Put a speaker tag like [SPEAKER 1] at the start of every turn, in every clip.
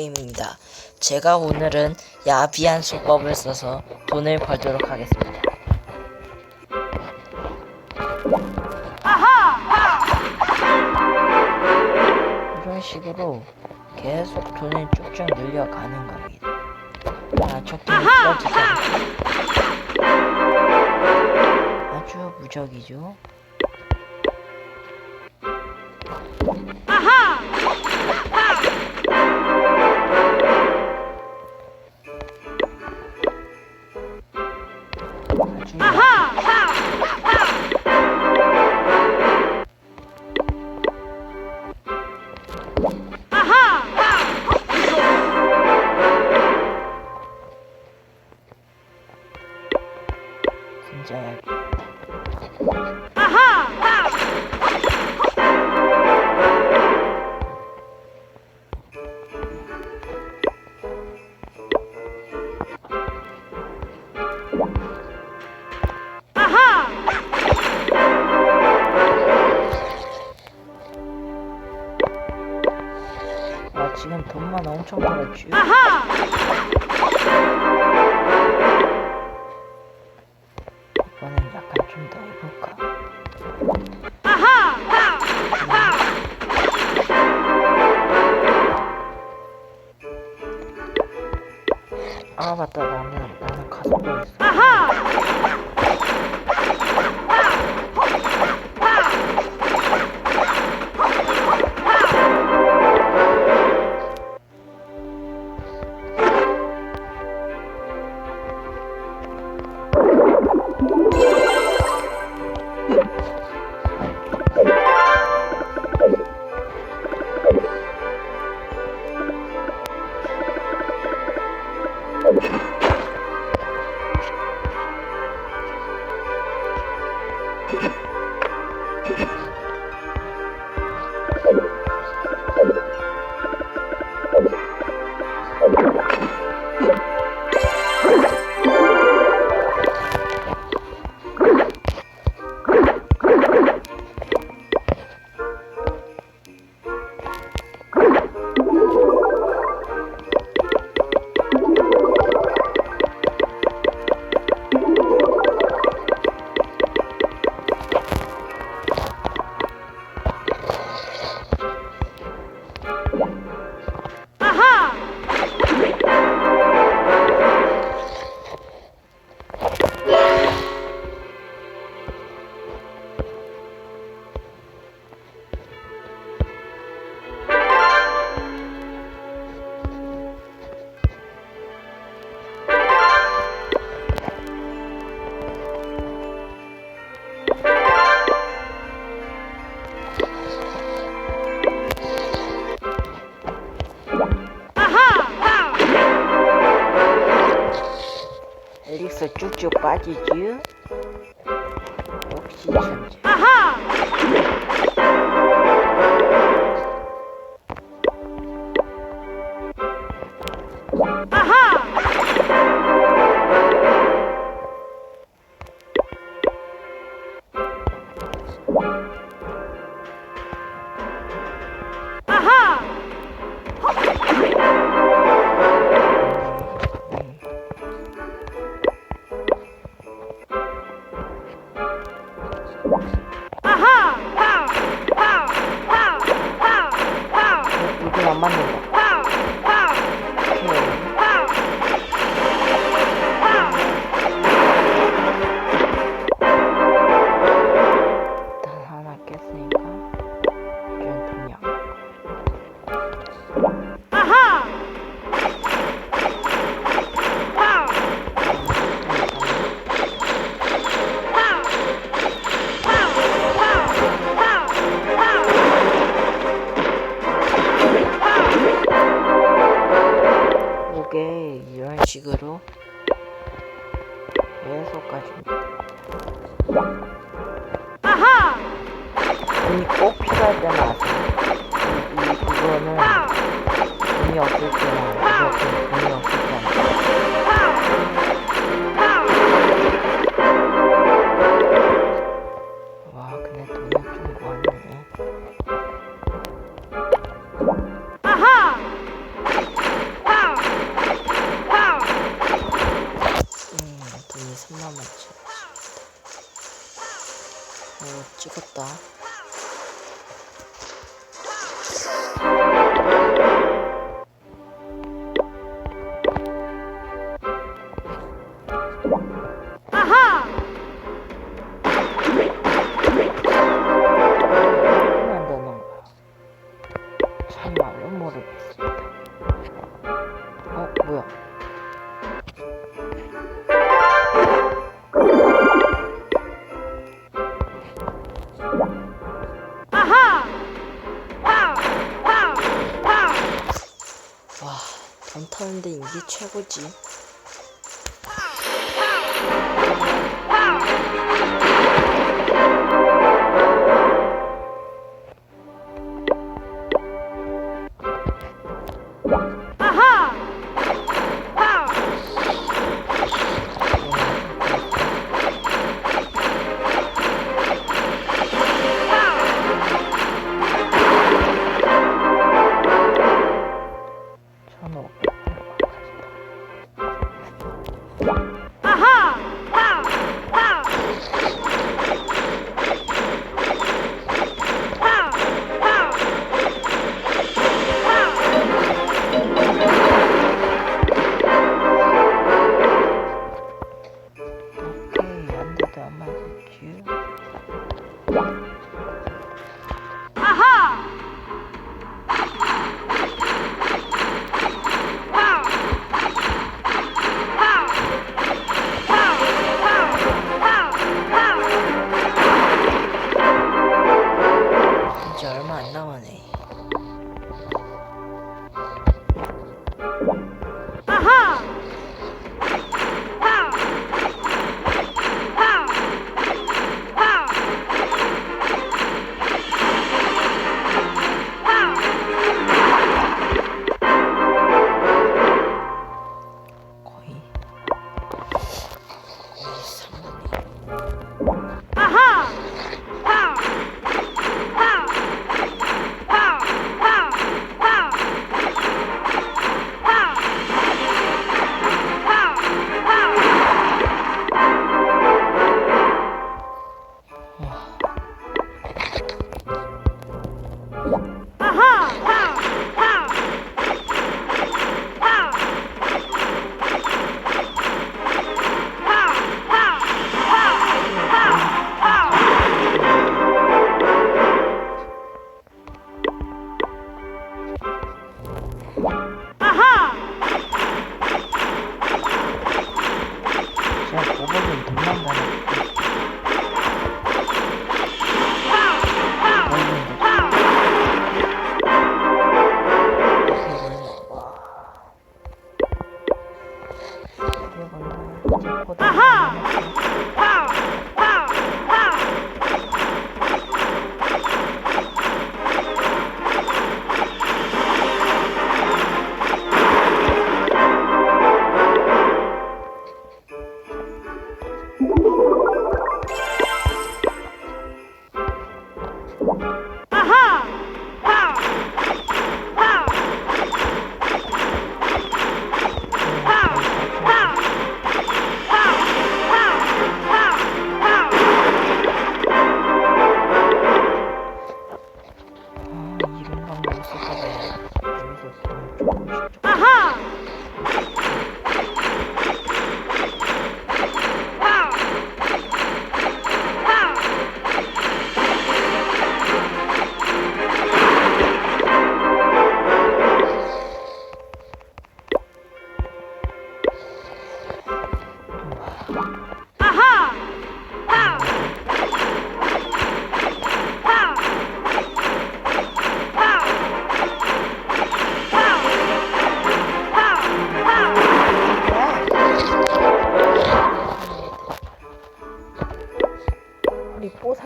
[SPEAKER 1] 게임입니다. 제가 오늘은 야비한 수법을 써서 돈을 벌도록 하겠습니다. 이런 식으로 계속 돈을 쭉쭉 늘려가는 겁니다. 아, 적당히 풀어지자. 아주 무적이죠. What? 아맞 쭉쭉 빠지지. 역 慢慢来吧。 식으로 그런데
[SPEAKER 2] 이게 최고지.
[SPEAKER 1] Bye. 啊哈！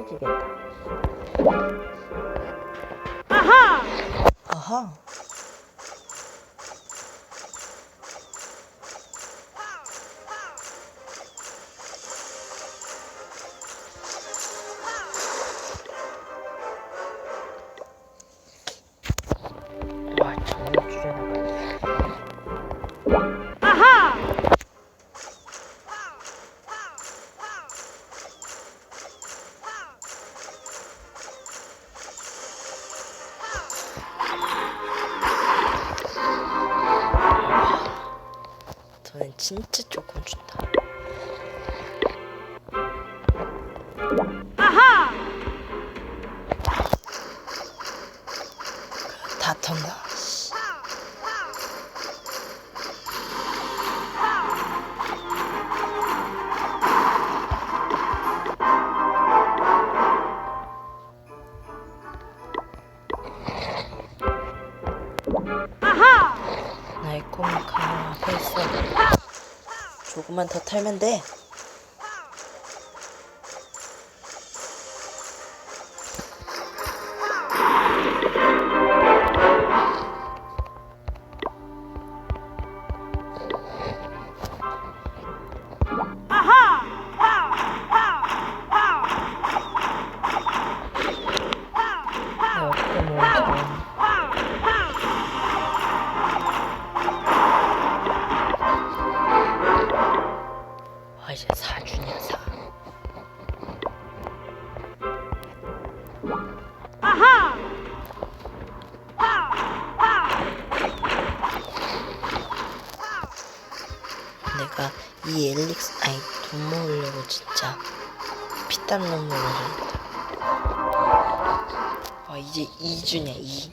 [SPEAKER 1] 사라지겠다.
[SPEAKER 2] 아하! 아하! 진짜 조금 준다. 다 조금만 더 털면 돼. 내가 이 엘릭스 아니 돈 모으려고 진짜 피땀 눈물 흘린다. 와 이제 2주냐 2.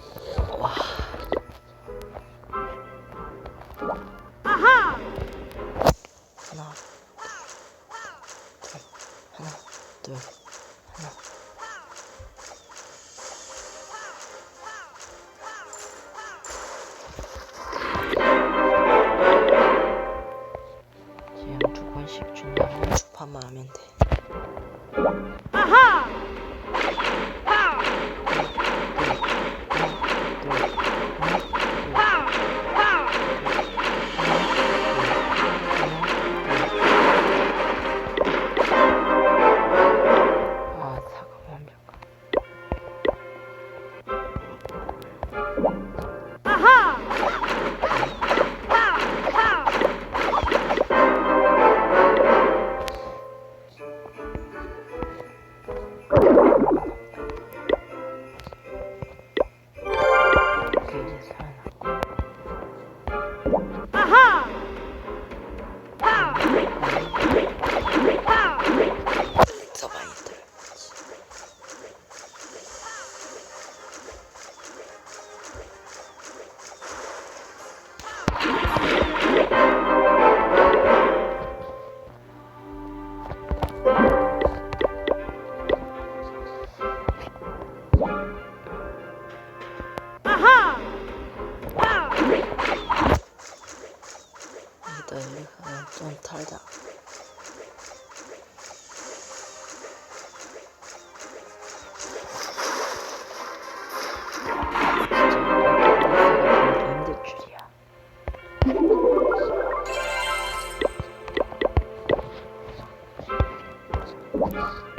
[SPEAKER 2] Yeah.